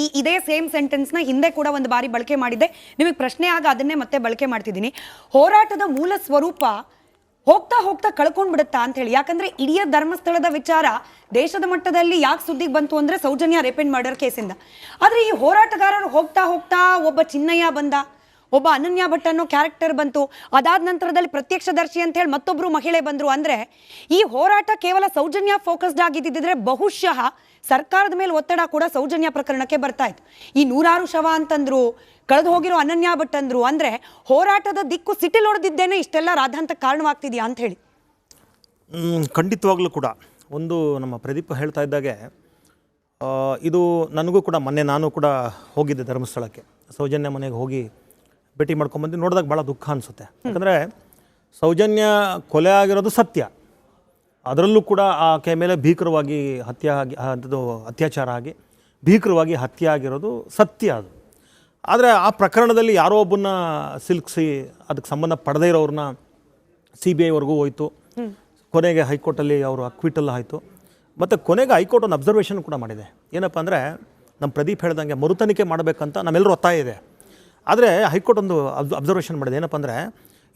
ಈ ಇದೇ ಸೇಮ್ ಸೆಂಟೆನ್ಸ್ನ ಹಿಂದೆ ಕೂಡ ಒಂದು ಬಾರಿ ಬಳಕೆ ಮಾಡಿದ್ದೆ. ನಿಮಗೆ ಪ್ರಶ್ನೆ ಆಗ ಅದನ್ನೇ ಮತ್ತೆ ಬಳಕೆ ಮಾಡ್ತಿದ್ದೀನಿ. ಹೋರಾಟದ ಮೂಲ ಸ್ವರೂಪ ಹೋಗ್ತಾ ಹೋಗ್ತಾ ಕಳ್ಕೊಂಡ್ ಬಿಡುತ್ತಾ ಅಂತ ಹೇಳಿ. ಯಾಕಂದ್ರೆ ಇಡೀ ಧರ್ಮಸ್ಥಳದ ವಿಚಾರ ದೇಶದ ಮಟ್ಟದಲ್ಲಿ ಯಾಕೆ ಸುದ್ದಿಗೆ ಬಂತು ಅಂದ್ರೆ ಸೌಜನ್ಯ ರೇಪ್ ಅಂಡ್ ಮರ್ಡರ್ ಕೇಸಿಂದ. ಆದ್ರೆ ಈ ಹೋರಾಟಗಾರರು ಹೋಗ್ತಾ ಹೋಗ್ತಾ ಒಬ್ಬ ಚಿನ್ನಯ್ಯ ಬಂದ, ಒಬ್ಬ ಅನನ್ಯ ಭಟ್ ಅನ್ನೋ ಕ್ಯಾರೆಕ್ಟರ್ ಬಂತು. ಅದಾದ ನಂತರದಲ್ಲಿ ಪ್ರತ್ಯಕ್ಷದರ್ಶಿ ಅಂತ ಹೇಳಿ ಮತ್ತೊಬ್ರು ಮಹಿಳೆ ಬಂದ್ರು. ಅಂದ್ರೆ ಈ ಹೋರಾಟ ಕೇವಲ ಸೌಜನ್ಯ ಫೋಕಸ್ಡ್ ಆಗಿದ್ದಿದ್ರೆ ಬಹುಶಃ ಸರ್ಕಾರದ ಮೇಲೆ ಒತ್ತಡ ಕೂಡ ಸೌಜನ್ಯ ಪ್ರಕರಣಕ್ಕೆ ಬರ್ತಾ ಇತ್ತು. ಈ ನೂರಾರು ಶವ ಅಂತಂದ್ರು, ಕಳೆದು ಹೋಗಿರೋ ಅನನ್ಯ ಭಟ್ ಅಂದ್ರು, ಅಂದ್ರೆ ಹೋರಾಟದ ದಿಕ್ಕು ಸಿಟಿಲ್ ಹೊಡೆದಿದ್ದೇನೆ ಇಷ್ಟೆಲ್ಲ ರಾಧಾಂತ ಕಾರಣವಾಗ್ತಿದ್ಯಾ ಅಂತ ಹೇಳಿ. ಖಂಡಿತವಾಗ್ಲೂ ಕೂಡ. ಒಂದು ನಮ್ಮ ಪ್ರದೀಪ್ ಹೇಳ್ತಾ ಇದ್ದಾಗೆ ಇದು ನನಗೂ ಕೂಡ ಮೊನ್ನೆ ನಾನು ಕೂಡ ಹೋಗಿದ್ದೆ ಧರ್ಮಸ್ಥಳಕ್ಕೆ. ಸೌಜನ್ಯ ಮನೆಗೆ ಹೋಗಿ ಭೇಟಿ ಮಾಡ್ಕೊಂಬಂದು ನೋಡಿದಾಗ ಭಾಳ ದುಃಖ ಅನಿಸುತ್ತೆ. ಯಾಕಂದರೆ ಸೌಜನ್ಯ ಕೊಲೆ ಆಗಿರೋದು ಸತ್ಯ. ಅದರಲ್ಲೂ ಕೂಡ ಆಕೆ ಮೇಲೆ ಭೀಕರವಾಗಿ ಹತ್ಯೆ ಆಗಿ ಅದು ಅತ್ಯಾಚಾರ ಆಗಿ, ಭೀಕರವಾಗಿ ಹತ್ಯೆ ಆಗಿರೋದು ಸತ್ಯ ಅದು. ಆದರೆ ಆ ಪ್ರಕರಣದಲ್ಲಿ ಯಾರೋ ಒಬ್ಬನ್ನ ಸಿಲ್ಕ್ಸಿ, ಅದಕ್ಕೆ ಸಂಬಂಧ ಪಡೆದೇ ಇರೋರನ್ನ ಸಿ ಬಿ ಐವರೆಗೂ ಹೋಯಿತು. ಕೊನೆಗೆ ಹೈಕೋರ್ಟಲ್ಲಿ ಅವರು ಅಕ್ವಿಟಲ್ ಆಯಿತು. ಮತ್ತು ಕೊನೆಗೆ ಹೈಕೋರ್ಟ್ ಒಂದು ಅಬ್ಸರ್ವೇಷನ್ ಕೂಡ ಮಾಡಿದೆ. ಏನಪ್ಪ ಅಂದರೆ ನಮ್ಮ ಪ್ರದೀಪ್ ಹೇಳ್ದಂಗೆ ಮರುತನಿಕೆ ಮಾಡಬೇಕಂತ ನಮ್ಮೆಲ್ಲರೂ ಒತ್ತಾಯ ಇದೆ. ಆದರೆ ಹೈಕೋರ್ಟ್ ಒಂದು ಅಬ್ ಅಬ್ಸರ್ವೇಷನ್ ಮಾಡಿದೆ. ಏನಪ್ಪ ಅಂದರೆ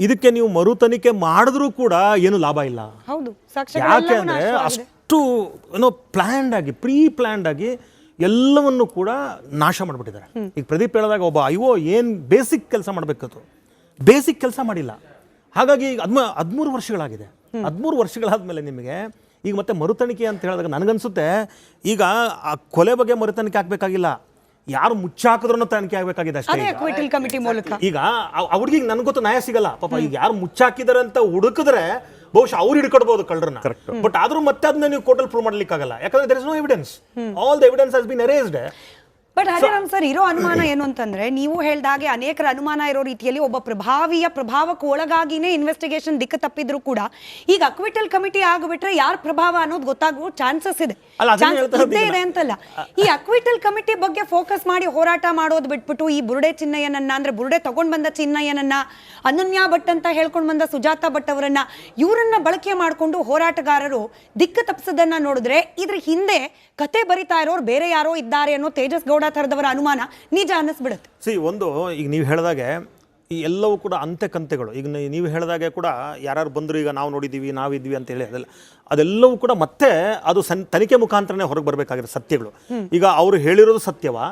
ಇದಕ್ಕೆ ನೀವು ಮರುತನಿಕೆ ಮಾಡಿದ್ರೂ ಕೂಡ ಏನು ಲಾಭ ಇಲ್ಲ. ಹೌದು ಯಾಕೆ ಅಂದರೆ. ಅಷ್ಟು ಏನೋ ಪ್ಲ್ಯಾಂಡ್ ಆಗಿ ಪ್ರೀ ಪ್ಲ್ಯಾಂಡ್ ಆಗಿ ಎಲ್ಲವನ್ನು ಕೂಡ ನಾಶ ಮಾಡಿಬಿಟ್ಟಿದ್ದಾರೆ. ಈಗ ಪ್ರದೀಪ್ ಹೇಳಿದಾಗ ಒಬ್ಬ ಅಯ್ಯೋ ಏನು ಬೇಸಿಕ್ ಕೆಲಸ ಮಾಡಬೇಕದು ಬೇಸಿಕ್ ಕೆಲಸ ಮಾಡಿಲ್ಲ. ಹಾಗಾಗಿ ಈಗ ಹದ್ಮ ಹದಿಮೂರು ವರ್ಷಗಳಾಗಿದೆ. ಹದಿಮೂರು ವರ್ಷಗಳಾದ್ಮೇಲೆ ನಿಮಗೆ ಈಗ ಮತ್ತೆ ಮರುತಣಿಕೆ ಅಂತ ಹೇಳಿದಾಗ ನನಗನ್ಸುತ್ತೆ ಈಗ ಆ ಕೊಲೆ ಬಗ್ಗೆ ಮರುತಣಿಕೆ ಆಗ್ಬೇಕಾಗಿಲ್ಲ. ಯಾರು ಮುಚ್ಚಾಕಿದ್ರು ತನಿಖೆ ಆಗಬೇಕಾಗಿದೆ ಅಷ್ಟೇ ಕಮಿಟಿ ಮೂಲಕ. ಈಗ ಆ- ಆ ಹುಡುಗಿಗೆ ನನ್ಗೆ ಗೊತ್ತು ನ್ಯಾಯ ಸಿಗಲ್ಲ. ಪಾಪ ಈಗ ಯಾರು ಮುಚ್ಚಾಕಿದಾರೆ ಅಂತ ಹುಡುಕಿದ್ರೆ ಬಹುಶಃ ಅವ್ರು ಹಿಡ್ಕೊಡ್ಬೋದು ಕಳ್ಳರನ್ನ. ಬಟ್ ಆದ್ರೂ ಮತ್ತೆ ಅದನ್ನ ನೀವು ಕೋರ್ಟಲ್ ಪ್ರೂವ್ ಮಾಡ್ಲಿಕ್ಕೆ ಆಗಲ್ಲ ಯಾಕಂದ್ರೆ there is no evidence all the evidence has been erased but Hariram sir ಇರೋ ಅನುಮಾನ ಏನು ಅಂತಂದ್ರೆ ನೀವು ಹೇಳ್ದಾಗೆ ಅನೇಕರ ಅನುಮಾನ ಇರೋ ರೀತಿಯಲ್ಲಿ ಒಬ್ಬ ಪ್ರಭಾವಿಯ ಪ್ರಭಾವಕ್ಕೆ ಒಳಗಾಗಿನೇ ಇನ್ವೆಸ್ಟಿಗೇಷನ್ ದಿಕ್ಕ ತಪ್ಪಿದ್ರು ಕೂಡ ಈಗ ಅಕ್ವಿಟಲ್ ಕಮಿಟಿ ಆಗ್ಬಿಟ್ರೆ ಯಾರ ಪ್ರಭಾವ ಅನ್ನೋದು ಗೊತ್ತಾಗುವ ಚಾನ್ಸಸ್ ಇದೆ. ಇದೆ ಅಂತಲ್ಲ. ಈ ಅಕ್ವಿಟಲ್ ಕಮಿಟಿ ಬಗ್ಗೆ ಫೋಕಸ್ ಮಾಡಿ ಹೋರಾಟ ಮಾಡೋದು ಬಿಟ್ಬಿಟ್ಟು ಈ ಬುರುಡೆ ಚಿನ್ನಯ್ಯನನ್ನ ಅಂದ್ರೆ ಬುರುಡೆ ತಗೊಂಡ್ ಬಂದ ಚಿನ್ನಯ್ಯನನ್ನ ಅನನ್ಯ ಭಟ್ ಅಂತ ಹೇಳ್ಕೊಂಡ್ ಬಂದ ಸುಜಾತ ಭಟ್ ಅವರನ್ನ ಇವರನ್ನ ಬಳಕೆ ಮಾಡಿಕೊಂಡು ಹೋರಾಟಗಾರರು ದಿಕ್ಕ ತಪ್ಪಿಸೋದನ್ನ ನೋಡಿದ್ರೆ ಇದ್ರ ಹಿಂದೆ ಕತೆ ಬರಿತಾ ಇರೋರು ಬೇರೆ ಯಾರೋ ಇದ್ದಾರೆ ಅನ್ನೋ ತೇಜಸ್ ಗೌಡ ಥರದವರ ಅನುಮಾನ ನಿಜ ಅನ್ನಿಸ್ಬಿಡುತ್ತೆ. ಸಿ ಒಂದು ಈಗ ನೀವು ಹೇಳಿದಾಗೆ ಈ ಎಲ್ಲವೂ ಕೂಡ ಅಂತೆ ಕಂತೆಗಳು ಈಗ ನೀವು ಹೇಳಿದಾಗೆ ಕೂಡ ಯಾರು ಬಂದರು ಈಗ ನಾವು ನೋಡಿದ್ದೀವಿ ನಾವಿದ್ವಿ ಅಂತ ಹೇಳಿ ಅದೆಲ್ಲ. ಅದೆಲ್ಲವೂ ಕೂಡ ಮತ್ತೆ ಅದು ಸನ್ ತನಿಖೆ ಮುಖಾಂತರನೇ ಹೊರಗೆ ಬರಬೇಕಾಗಿರೋ ಸತ್ಯಗಳು. ಈಗ ಅವರು ಹೇಳಿರೋದು ಸತ್ಯವಾ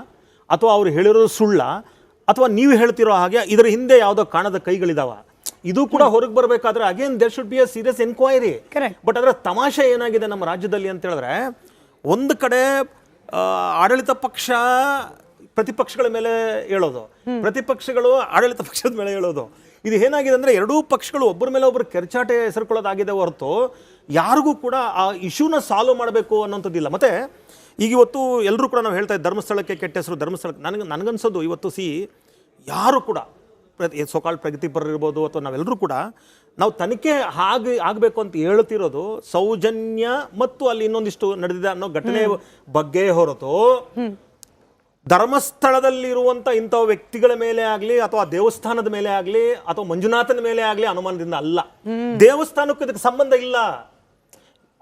ಅಥವಾ ಅವ್ರು ಹೇಳಿರೋದು ಸುಳ್ಳ ಅಥವಾ ನೀವು ಹೇಳ್ತಿರೋ ಹಾಗೆ ಇದರ ಹಿಂದೆ ಯಾವುದೋ ಕಾಣದ ಕೈಗಳಿದಾವ. ಇದು ಕೂಡ ಹೊರಗೆ ಬರಬೇಕಾದ್ರೆ again there should be a serious enquiry. But ಅದರ ತಮಾಷೆ ಏನಾಗಿದೆ ನಮ್ಮ ರಾಜ್ಯದಲ್ಲಿ ಅಂತ ಹೇಳಿದ್ರೆ ಒಂದು ಕಡೆ ಆಡಳಿತ ಪಕ್ಷ ಪ್ರತಿಪಕ್ಷಗಳ ಮೇಲೆ ಹೇಳೋದು. ಪ್ರತಿಪಕ್ಷಗಳು ಆಡಳಿತ ಪಕ್ಷದ ಮೇಲೆ ಹೇಳೋದು. ಇದು ಏನಾಗಿದೆ ಅಂದ್ರೆ ಎರಡೂ ಪಕ್ಷಗಳು ಒಬ್ಬರ ಮೇಲೆ ಒಬ್ಬರು ಕೆರ್ಚಾಟೆ ಹೆಸರುಕೊಳ್ಳೋದಾಗಿದೆ ಹೊರತು ಯಾರಿಗೂ ಕೂಡ ಆ ಇಶ್ಯೂನ ಸಾಲ್ವ್ ಮಾಡಬೇಕು ಅನ್ನೋಂಥದ್ದಿಲ್ಲ. ಮತ್ತೆ ಈಗ ಇವತ್ತು ಎಲ್ಲರೂ ಕೂಡ ನಾವು ಹೇಳ್ತಾ ಧರ್ಮಸ್ಥಳಕ್ಕೆ ಕೆಟ್ಟ ಹೆಸರು ಧರ್ಮಸ್ಥಳಕ್ಕೆ ನನಗೆ ನನಗನ್ಸೋದು ಇವತ್ತು ಸಿ ಯಾರು ಕೂಡ ಪ್ರತಿ ಸೋಕಾಲ್ ಪ್ರಗತಿಪರರಿರ್ಬೋದು ಅಥವಾ ನಾವೆಲ್ಲರೂ ಕೂಡ ನಾವು ತನಿಖೆ ಹಾಗೆ ಆಗಬೇಕು ಅಂತ ಹೇಳ್ತಿರೋದು ಸೌಜನ್ಯ ಮತ್ತು ಅಲ್ಲಿ ಇನ್ನೊಂದಿಷ್ಟು ನಡೆದಿದೆ ಅನ್ನೋ ಘಟನೆ ಬಗ್ಗೆ ಹೊರತು ಧರ್ಮಸ್ಥಳದಲ್ಲಿರುವಂತ ಇಂಥ ವ್ಯಕ್ತಿಗಳ ಮೇಲೆ ಆಗಲಿ ಅಥವಾ ದೇವಸ್ಥಾನದ ಮೇಲೆ ಆಗಲಿ ಅಥವಾ ಮಂಜುನಾಥನ ಮೇಲೆ ಆಗಲಿ ಅನುಮಾನದಿಂದ ಅಲ್ಲ. ದೇವಸ್ಥಾನಕ್ಕೂ ಇದಕ್ಕೆ ಸಂಬಂಧ ಇಲ್ಲ.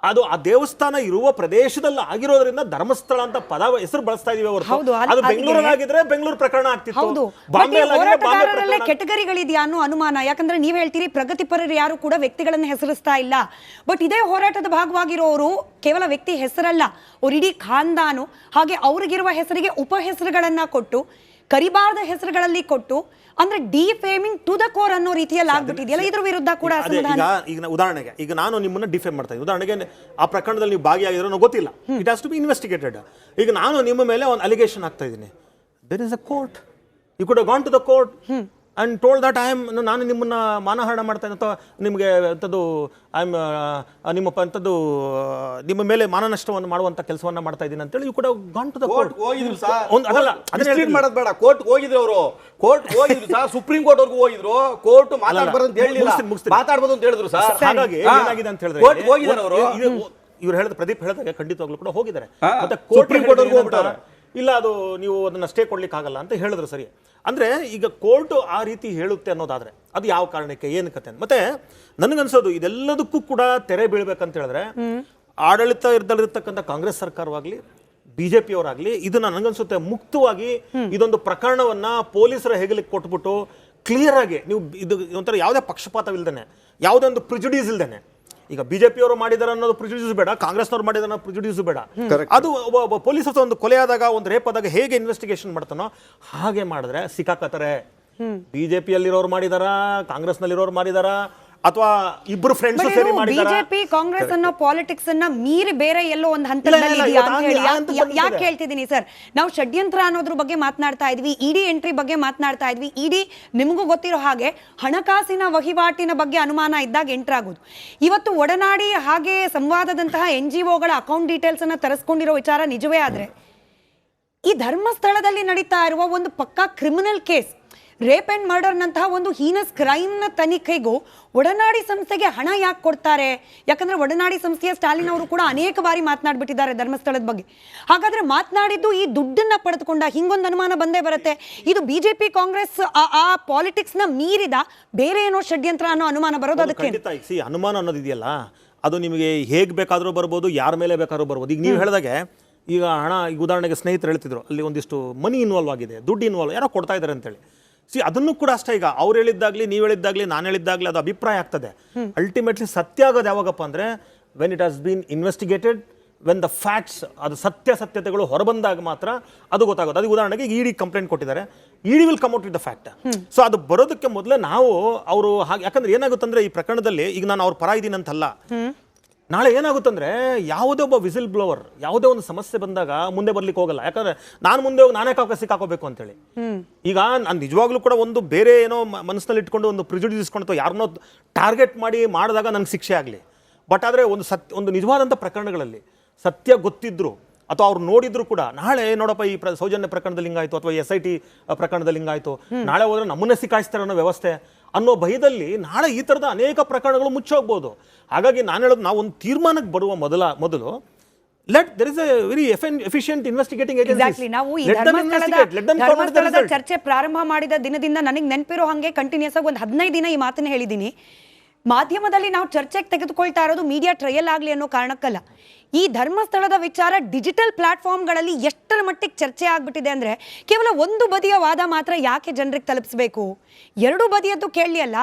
ಅದು ಆ ದೇವಸ್ಥಾನ ಇರುವ ಪ್ರದೇಶದಲ್ಲಿ ಆಗಿರೋದ್ರಿಂದ ಧರ್ಮಸ್ಥಳ ಅಂತ ಪದ ಹೆಸರು ಬಳಸ್ತಾ ಇದೀವಿ ಹೊರತು. ಹೌದು, ಅದು ಬೆಂಗಳೂರಾಗಿದ್ರೆ ಬೆಂಗಳೂರು ಪ್ರಕರಣ ಆಗ್ತಿತ್ತು. ಬಾಂಬೆ ಕೆಟಗರಿಗಳಿದೆಯಾ ಅನ್ನೋ ಅನುಮಾನ. ಯಾಕಂದ್ರೆ ನೀವ್ ಹೇಳ್ತೀರಿ ಪ್ರಗತಿಪರರು ಯಾರು ಕೂಡ ವ್ಯಕ್ತಿಗಳನ್ನ ಹೆಸರಿಸ್ತಾ ಇಲ್ಲ. ಬಟ್ ಇದೇ ಹೋರಾಟದ ಭಾಗವಾಗಿರೋರು ಕೇವಲ ವ್ಯಕ್ತಿ ಹೆಸರಲ್ಲ. ಅವ್ರ ಇಡೀ ಖಾನ್ದಾನು. ಹಾಗೆ ಅವ್ರಿಗಿರುವ ಹೆಸರಿಗೆ ಉಪ ಹೆಸರುಗಳನ್ನ ಕೊಟ್ಟು ಕರಿಬಾರದ ಹೆಸರುಗಳಲ್ಲಿ ಕೊಟ್ಟು ಅಂದ್ರೆ ಡಿಫೇಮಿಂಗ್ ಟು ದ ಕೋರ್ ಅನ್ನೋ ರೀತಿಯಲ್ಲಿ ಆಗ್ಬಿಟ್ಟಿದೆಯಲ್ಲ? ಇದ್ರ ವಿರುದ್ಧ ಕೂಡ ಈಗ ಈಗ ಉದಾಹರಣೆಗೆ ಈಗ ನಾನು ನಿಮ್ಮನ್ನ ಡಿಫೇಮ್ ಮಾಡ್ತಾ ಇದ್ದೀನಿ. ಉದಾಹರಣೆಗೆ ಆ ಪ್ರಕರಣದಲ್ಲಿ ನೀವು ಭಾಗಿಯಾಗಿರೋ ನನಗೆ ಗೊತ್ತಿಲ್ಲ. It has to be investigated ಈಗ ನಾನು ನಿಮ್ಮ ಮೇಲೆ ಒಂದು ಅಲಿಗೇಷನ್ ಆಗ್ತಾ ಇದ್ದೀನಿ. There is a court you could gone to the court and told that I am ನಾನು ನಿಮ್ಮನ್ನ ಮಾನಹರಣ ಮಾಡ್ತೇನೆ ಅಥವಾ ನಿಮಗೆ ಅಂಥದ್ದು ಐ ಆಮ್ ನಿಮ್ಮ ಅಂಥದ್ದು ನಿಮ್ಮ ಮೇಲೆ ಮಾನನಷ್ಟವನ್ನು ಮಾಡುವಂಥ ಕೆಲಸವನ್ನ ಮಾಡ್ತಾ ಇದ್ದೀನಿ ಅಂತೇಳಿ ಯು ಕೂಡ gone to the court court ಹೋಗಿದ್ರು ಸರ್ ಒಂದು ಅದಲ್ಲ ಅದನ್ನ. ಮಾಡೋದು ಬೇಡ. ಕೋರ್ಟ್ ಹೋಗಿದ್ರು ಅವರು. ಕೋರ್ಟ್ ಹೋಗಿದ್ರು ಸರ್ ಸುಪ್ರೀಂ ಕೋರ್ಟ್ ವರೆಗೂ ಹೋಗಿದ್ರು. ಕೋರ್ಟ್ ಮಾತಾಡಬಾರ್ದು ಅಂತ ಹೇಳಿಲ್ಲ. ಮಾತಾಡ್ಬೋದು ಅಂತ ಹೇಳಿದ್ರು ಸರ್. ಹಾಗಾಗಿ. ಏನಾಗಿದೆ ಅಂತ ಹೇಳಿದ್ರೆ ಕೋರ್ಟ್ ಹೋಗಿದ್ದಾರೆ ಅವರು. ಇವ್ರು ಹೇಳಿದ ಪ್ರದೀಪ್ ಹೇಳಿದಾಗ ಖಂಡಿತವಾಗ್ಲೂ ಕೂಡ ಹೋಗಿದ್ದಾರೆ. ಮತ್ತೆ ಕೋರ್ಟ್ ಹೋಗ್ಬಿಟ್ಟವ್ರೆ. ಇಲ್ಲ ಅದು ನೀವು ಅದನ್ನ ಸ್ಟೇ ಕೊಡ್ಲಿಕ್ಕೆ ಆಗಲ್ಲ ಅಂತ ಹೇಳಿದ್ರು ಸರಿ. ಅಂದ್ರೆ ಈಗ ಕೋರ್ಟ್ ಆ ರೀತಿ ಹೇಳುತ್ತೆ ಅನ್ನೋದಾದ್ರೆ ಅದು ಯಾವ ಕಾರಣಕ್ಕೆ ಏನು ಕತೆ. ಮತ್ತೆ ನನಗನ್ಸೋದು ಇದೆಲ್ಲದಕ್ಕೂ ಕೂಡ ತೆರೆ ಬೀಳ್ಬೇಕಂತ ಹೇಳಿದ್ರೆ ಆಡಳಿತ ಇದ್ದಲ್ಲಿರ್ತಕ್ಕಂಥ ಕಾಂಗ್ರೆಸ್ ಸರ್ಕಾರವಾಗ್ಲಿ ಬಿಜೆಪಿಯವರಾಗಲಿ ಇದನ್ನ ನನಗನ್ಸುತ್ತೆ ಮುಕ್ತವಾಗಿ ಇದೊಂದು ಪ್ರಕರಣವನ್ನ ಪೊಲೀಸರ ಹೆಗಲಿಗೆ ಕೊಟ್ಬಿಟ್ಟು ಕ್ಲಿಯರ್ ಆಗಿ ನೀವು ಇದು ಒಂಥರ ಯಾವುದೇ ಪಕ್ಷಪಾತವಿಲ್ದೇನೆ ಯಾವುದೇ ಒಂದು ಪ್ರಿಜುಡೀಸ್ ಇಲ್ದೇನೆ ಈಗ ಬಿಜೆಪಿಯವರು ಮಾಡಿದಾರೆ ಅನ್ನೋದು ಪ್ರಿಜುಡ್ಯೂಸ್ ಬೇಡ ಕಾಂಗ್ರೆಸ್ನವ್ರು ಮಾಡಿದಾರೆ ಅನ್ನೋ ಪ್ರಿಜುಡ್ಯೂಸ್ ಬೇಡ. ಅದು ಪೊಲೀಸ್ ಒಬ್ಬ ಪೊಲೀಸ್ ಒಂದು ಕೊಲೆ ಆದಾಗ ಒಂದು ರೇಪ್ ಆದಾಗ ಹೇಗೆ ಇನ್ವೆಸ್ಟಿಗೇಷನ್ ಮಾಡ್ತಾನೋ ಹಾಗೆ ಮಾಡಿದ್ರೆ ಸಿಕ್ಕಾಕತ್ತಾರೆ. ಬಿಜೆಪಿಯಲ್ಲಿರೋರು ಮಾಡಿದಾರ ಕಾಂಗ್ರೆಸ್ನಲ್ಲಿರೋರು ಮಾಡಿದಾರ ಅಥವಾ ಇಬ್ರು ಫ್ರೆಂಡ್ಸ್ ಸೇರಿ ಮಾಡಿದಾರ ಬಿಜೆಪಿ ಕಾಂಗ್ರೆಸ್ ಅನ್ನೋ ಪಾಲಿಟಿಕ್ಸ್ ಅನ್ನ ಮೀರಿ ಬೇರೆ ಎಲ್ಲೋ ಒಂದು ಹಂತದಲ್ಲಿ ಇದೆಯಾ ಅಂತ ಹೇಳಿ. ಯಾಕೆ ಹೇಳ್ತಿದ್ದೀನಿ ಸರ್? ನಾವು ಷಡ್ಯಂತ್ರ ಅನ್ನೋದ್ರ ಬಗ್ಗೆ ಮಾತನಾಡ್ತಾ ಇದ್ವಿ ಇಡಿ ಎಂಟ್ರಿ ಬಗ್ಗೆ ಮಾತನಾಡ್ತಾ ಇದ್ವಿ. ಇಡಿ ನಿಮಗೂ ಗೊತ್ತಿರೋ ಹಾಗೆ ಹಣಕಾಸಿನ ವಹಿವಾಟಿನ ಬಗ್ಗೆ ಅನುಮಾನ ಇದ್ದಾಗ ಎಂಟ್ರ್ ಆಗೋದು. ಇವತ್ತು ಒಡನಾಡಿ ಹಾಗೆ ಸಂವಾದದಂತಹ ಎನ್ ಜಿ ಒಗಳ ಅಕೌಂಟ್ ಡೀಟೇಲ್ಸ್ ಅನ್ನ ತರಿಸ್ಕೊಂಡಿರೋ ವಿಚಾರ ನಿಜವೇ ಆದ್ರೆ ಈ ಧರ್ಮಸ್ಥಳದಲ್ಲಿ ನಡೀತಾ ಇರುವ ಒಂದು ಪಕ್ಕಾ ಕ್ರಿಮಿನಲ್ ಕೇಸ್ ರೇಪ್ ಅಂಡ್ ಮರ್ಡರ್ನಂತಹ ಒಂದು ಹೀನಸ್ ಕ್ರೈಮ್ನ ತನಿಖೆಗೂ ಒಡನಾಡಿ ಸಂಸ್ಥೆಗೆ ಹಣ ಯಾಕೆ ಕೊಡ್ತಾರೆ? ಯಾಕಂದರೆ ಒಡನಾಡಿ ಸಂಸ್ಥೆಯ ಸ್ಟಾಲಿನ್ ಅವರು ಕೂಡ ಅನೇಕ ಬಾರಿ ಮಾತನಾಡಿಬಿಟ್ಟಿದ್ದಾರೆ ಧರ್ಮಸ್ಥಳದ ಬಗ್ಗೆ. ಹಾಗಾದರೆ ಮಾತನಾಡಿದ್ದು ಈ ದುಡ್ಡನ್ನು ಪಡೆದುಕೊಂಡ ಹಿಂಗೊಂದು ಅನುಮಾನ ಬಂದೇ ಬರುತ್ತೆ. ಇದು ಬಿ ಜೆ ಪಿ ಕಾಂಗ್ರೆಸ್ ಆ- ಆ ಪಾಲಿಟಿಕ್ಸ್ನ ಮೀರಿದ ಬೇರೆ ಏನೋ ಷಡ್ಯಂತ್ರ ಅನ್ನೋ ಅನುಮಾನ ಬರೋದು ಅದಕ್ಕೆ ಸಿ ಅನುಮಾನ ಅನ್ನೋದು ಇದೆಯಲ್ಲ ಅದು ನಿಮಗೆ ಹೇಗೆ ಬೇಕಾದರೂ ಬರ್ಬೋದು ಯಾರ ಮೇಲೆ ಬೇಕಾದರೂ ಬರ್ಬೋದು. ಈಗ ನೀವು ಹೇಳಿದಾಗೆ ಈಗ ಹಣ ಈಗ ಉದಾಹರಣೆಗೆ ಸ್ನೇಹಿತರು ಹೇಳ್ತಿದ್ರು ಅಲ್ಲಿ ಒಂದಿಷ್ಟು ಮನಿ ಇನ್ವಾಲ್ವ್ ಆಗಿದೆ ದುಡ್ಡು ಇನ್ವಾಲ್ವ್ ಯಾರೋ ಕೊಡ್ತಾ ಇದ್ದಾರೆ ಅಂತೇಳಿ. ಸಿ ಅದನ್ನು ಕೂಡ ಅಷ್ಟೇ ಈಗ ಅವ್ರು ಹೇಳಿದ್ದಾಗ್ಲಿ, ನೀವು ಹೇಳಿದ್ದಾಗ್ಲಿ, ನಾನು ಹೇಳಿದ್ದಾಗ್ಲಿ ಅದು ಅಭಿಪ್ರಾಯ ಆಗ್ತದೆ. ಅಲ್ಟಿಮೇಟ್ಲಿ ಸತ್ಯ ಆಗೋದು ಯಾವಾಗಪ್ಪ ಅಂದರೆ when it has been investigated when the facts ಅದು ಸತ್ಯ ಸತ್ಯತೆಗಳು ಹೊರಬಂದಾಗ ಮಾತ್ರ ಅದು ಗೊತ್ತಾಗುತ್ತೆ ಅದಕ್ಕೆ ಉದಾಹರಣೆಗೆ ಇಡಿ ಕಂಪ್ಲೇಂಟ್ ಕೊಟ್ಟಿದ್ದಾರೆ. ED will come out with the fact so ಅದು ಬರೋದಕ್ಕೆ ಮೊದಲೇ ನಾವು ಅವರು ಹಾಗೆ, ಯಾಕಂದ್ರೆ ಏನಾಗುತ್ತಂದ್ರೆ ಈ ಪ್ರಕರಣದಲ್ಲಿ ಈಗ ನಾನು ಅವ್ರ ಪರ ಇದ್ದೀನಿ ಅಂತಲ್ಲ ನಾಳೆ ಏನಾಗುತ್ತಂದ್ರೆ ಯಾವುದೇ ಒಬ್ಬ ವಿಸಿಲ್ ಬ್ಲೋವರ್ ಯಾವುದೇ ಒಂದು ಸಮಸ್ಯೆ ಬಂದಾಗ ಮುಂದೆ ಬರ್ಲಿಕ್ಕೆ ಹೋಗಲ್ಲ. ಯಾಕಂದ್ರೆ ನಾನು ಮುಂದೆ ಹೋಗಿ ನಾನೇ ಕಾಕ ಸಿಕ್ಕಾಕೋಬೇಕು ಅಂತೇಳಿ. ಈಗ ನಾನು ನಿಜವಾಗ್ಲೂ ಕೂಡ ಒಂದು ಬೇರೆ ಏನೋ ಮನಸ್ಸಿನಲ್ಲಿ ಇಟ್ಕೊಂಡು ಒಂದು ಪ್ರಿಜುಡಿಸ್ ಇಸ್ಕೊಂಡು ಅಥವಾ ಯಾರನ್ನೋ ಟಾರ್ಗೆಟ್ ಮಾಡಿ ಮಾಡಿದಾಗ ನನಗೆ ಶಿಕ್ಷೆ ಆಗಲಿ. ಬಟ್ ಆದರೆ ಒಂದು ಸತ್ಯ ಒಂದು ನಿಜವಾದಂಥ ಪ್ರಕರಣಗಳಲ್ಲಿ ಸತ್ಯ ಗೊತ್ತಿದ್ರು ಅಥವಾ ಅವ್ರು ನೋಡಿದ್ರು ಕೂಡ ನಾಳೆ ನೋಡಪ್ಪ ಈ ಪ್ರ ಸೌಜನ್ಯ ಪ್ರಕರಣದಲ್ಲಿ ಹಿಂಗಾಯ್ತು ಅಥವಾ ಎಸ್ ಐ ಟಿ ಪ್ರಕರಣದಲ್ಲಿ ಹಿಂಗಾಯ್ತು. ನಾಳೆ ಹೋದ್ರೆ ನಮ್ಮನ್ನ ಸಿಕ್ಕಾಯಿಸ್ತಾರೆ ಅನ್ನೋ ವ್ಯವಸ್ಥೆ ಅನ್ನೋ ಭಯದಲ್ಲಿ ನಾಳೆ ಈ ಥರದ ಅನೇಕ ಪ್ರಕರಣಗಳು ಮುಚ್ಚೋಗ್ಬೋದು. ಹಾಗಾಗಿ ನಾನು ಹೇಳೋದು ನಾವು ಒಂದು ತೀರ್ಮಾನಕ್ಕೆ ಬರುವ ಮೊದಲ ಮೊದಲು let there is a very efficient investigating ನಾವು ಈ ಧರ್ಮಸ್ಥಳದ ಧರ್ಮಸ್ಥಳದ ಚರ್ಚೆ ಪ್ರಾರಂಭ ಮಾಡಿದ ದಿನದಿಂದ ನನಗೆ ನೆನಪಿರೋ ಹಾಗೆ ಕಂಟಿನ್ಯೂಸ್ ಆಗಿ ಒಂದು ಹದಿನೈದು ದಿನ ಈ ಮಾತನ್ನ ಹೇಳಿದ್ದೀನಿ. ಮಾಧ್ಯಮದಲ್ಲಿ ನಾವು ಚರ್ಚೆಗೆ ತೆಗೆದುಕೊಳ್ತಾ ಇರೋದು ಮೀಡಿಯಾ ಟ್ರಯಲ್ ಆಗಲಿ ಅನ್ನೋ ಕಾರಣಕ್ಕಲ್ಲ. ಈ ಧರ್ಮಸ್ಥಳದ ವಿಚಾರ ಡಿಜಿಟಲ್ ಪ್ಲಾಟ್ಫಾರ್ಮ್ಗಳಲ್ಲಿ ಎಷ್ಟರ ಮಟ್ಟಿಗೆ ಚರ್ಚೆ ಆಗ್ಬಿಟ್ಟಿದೆ ಅಂದರೆ ಕೇವಲ ಒಂದು ಬದಿಯ ವಾದ ಮಾತ್ರ ಯಾಕೆ ಜನರಿಗೆ ತಲುಪಿಸ್ಬೇಕು? ಎರಡು ಬದಿಯದ್ದು ಕೇಳಲಿ ಅಲ್ಲ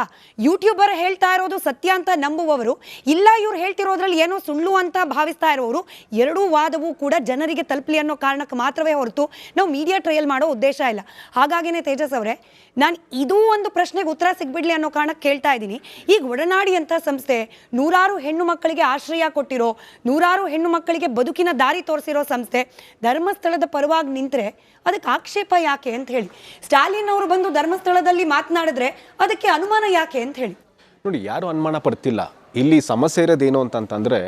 ಯೂಟ್ಯೂಬರ್ ಹೇಳ್ತಾ ಇರೋದು ಸತ್ಯ ಅಂತ ನಂಬುವವರು, ಇಲ್ಲ ಇವ್ರು ಹೇಳ್ತಿರೋದ್ರಲ್ಲಿ ಏನೋ ಸುಳ್ಳು ಅಂತ ಭಾವಿಸ್ತಾ ಇರೋರು, ಎರಡೂ ವಾದವೂ ಕೂಡ ಜನರಿಗೆ ತಲುಪಲಿ ಅನ್ನೋ ಕಾರಣಕ್ಕೆ ಮಾತ್ರವೇ ಹೊರತು ನಾವು ಮೀಡಿಯಾ ಟ್ರಯಲ್ ಮಾಡೋ ಉದ್ದೇಶ ಇಲ್ಲ. ಹಾಗಾಗಿನೇ ತೇಜಸ್ ಅವರೇ, ನಾನು ಇದೂ ಒಂದು ಪ್ರಶ್ನೆಗೆ ಉತ್ತರ ಸಿಗ್ಬಿಡ್ಲಿ ಅನ್ನೋ ಕಾರಣಕ್ಕೆ ಕೇಳ್ತಾ ಇದ್ದೀನಿ. ಈಗ ಒಡನಾಡಿ ಅಂತ ಸಂಸ್ಥೆ ನೂರಾರು ಹೆಣ್ಣು ಮಕ್ಕಳಿಗೆ ಆಶ್ರಯ ಕೊಟ್ಟಿರೋ, ನೂರಾರು ಹೆಣ್ಣು ಮಕ್ಕಳಿಗೆ ಬದುಕಿನ ದಾರಿ ತೋರಿಸಿರೋ ಸಂಸ್ಥೆ ಧರ್ಮಸ್ಥಳದ ಪರವಾಗಿ ನಿಂತರೆ ಅದಕ್ಕೆ ಆಕ್ಷೇಪ ಯಾಕೆ ಅಂತ ಹೇಳಿ. ಸ್ಟಾಲಿನ್ ಅವರು ಬಂದು ಧರ್ಮಸ್ಥಳದಲ್ಲಿ ಮಾತನಾಡಿದ್ರೆ ಅದಕ್ಕೆ ಅನುಮಾನ ಯಾಕೆ ಅಂತ ಹೇಳಿ. ನೋಡಿ ಯಾರು ಅನುಮಾನ ಪಡ್ತಿಲ್ಲ. ಇಲ್ಲಿ ಸಮಸ್ಯೆ ಇರೋದೇನು ಅಂತಂತಂದರೆ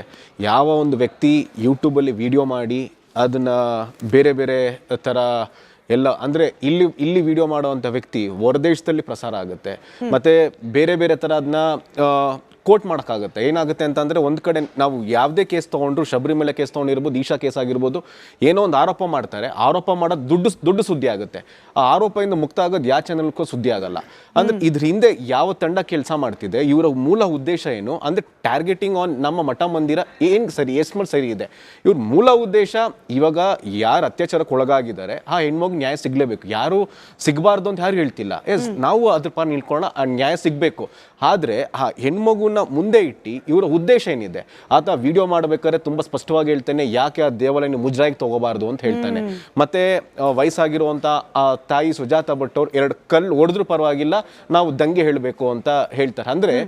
ಯಾವ ಒಂದು ವ್ಯಕ್ತಿ ಯೂಟ್ಯೂಬಲ್ಲಿ ವಿಡಿಯೋ ಮಾಡಿ ಅದನ್ನ ಬೇರೆ ಬೇರೆ ಥರ ಎಲ್ಲ ಅಂದರೆ ಇಲ್ಲಿ ಇಲ್ಲಿ ವಿಡಿಯೋ ಮಾಡುವಂಥ ವ್ಯಕ್ತಿ ಹೊರದೇಶದಲ್ಲಿ ಪ್ರಸಾರ ಆಗುತ್ತೆ. ಮತ್ತು ಬೇರೆ ಬೇರೆ ಥರ ಅದನ್ನ ಕೋಟ್ ಮಾಡೋಕ್ಕಾಗುತ್ತೆ. ಏನಾಗುತ್ತೆ ಅಂತಂದರೆ ಒಂದು ಕಡೆ ನಾವು ಯಾವುದೇ ಕೇಸ್ ತೊಗೊಂಡ್ರು ಶಬರಿಮಲೆ ಕೇಸ್ ತೊಗೊಂಡಿರ್ಬೋದು ಈಶಾ ಕೇಸ್ ಆಗಿರ್ಬೋದು ಏನೋ ಒಂದು ಆರೋಪ ಮಾಡ್ತಾರೆ. ಆರೋಪ ಮಾಡೋದು ದುಡ್ಡು ದುಡ್ಡು ಸುದ್ದಿ ಆಗುತ್ತೆ. ಆ ಆರೋಪದಿಂದ ಮುಕ್ತ ಆಗೋದು ಯಾವ ಚಾನಲ್ಗೂ ಸುದ್ದಿ ಆಗಲ್ಲ. ಅಂದ್ರೆ ಇದ್ರ ಹಿಂದೆ ಯಾವ ತಂಡ ಕೆಲಸ ಮಾಡ್ತಿದೆ ಇವರ ಮೂಲ ಉದ್ದೇಶ ಏನು ಅಂದರೆ ಟಾರ್ಗೆಟಿಂಗ್ ಆನ್ ನಮ್ಮ ಮಠ ಮಂದಿರ ಏನು ಸರಿ ಎಷ್ಟು ಸರಿ ಇದೆ. ಇವ್ರ ಮೂಲ ಉದ್ದೇಶ ಇವಾಗ ಯಾರು ಅತ್ಯಾಚಾರಕ್ಕೆ ಒಳಗಾಗಿದ್ದಾರೆ ಆ ಹೆಣ್ಮಗು ನ್ಯಾಯ ಸಿಗಲೇಬೇಕು. ಯಾರು ಸಿಗಬಾರ್ದು ಅಂತ ಯಾರು ಹೇಳ್ತಿಲ್ಲ. ಎಸ್ ನಾವು ಅದ್ರ ಪಾರ್ ನಿಲ್ಕೊಳ್ಳೋಣ ಆ ನ್ಯಾಯ ಸಿಗಬೇಕು. ಆದರೆ ಆ ಹೆಣ್ಮಗುನ ಮುಂದೆ ಇಟ್ಟು ಇವರ ಉದ್ದೇಶ ಏನಿದೆ? ಆತ ವಿಡಿಯೋ ಮಾಡಬೇಕಾದ್ರೆ ತುಂಬಾ ಸ್ಪಷ್ಟವಾಗಿ ಹೇಳ್ತಾನೆ ಯಾಕೆ ಆ ದೇವಾಲಯನ ಮುಜರಾಯಿಗೆ ತಗೋಬಾರ್ದು ಅಂತ ಹೇಳ್ತಾನೆ. ಮತ್ತೆ ವಯಸ್ಸಾಗಿರುವಂಥ ಆ ತಾಯಿ ಸುಜಾತ ಭಟ್ ಅವ್ರು ಎರಡು ಕಲ್ಲು ಹೊಡೆದ್ರು ಪರವಾಗಿಲ್ಲ ನಾವು ದಂಗೆ ಹೇಳಬೇಕು ಅಂತ ಹೇಳ್ತಾರೆ. ಅಂದ್ರೆ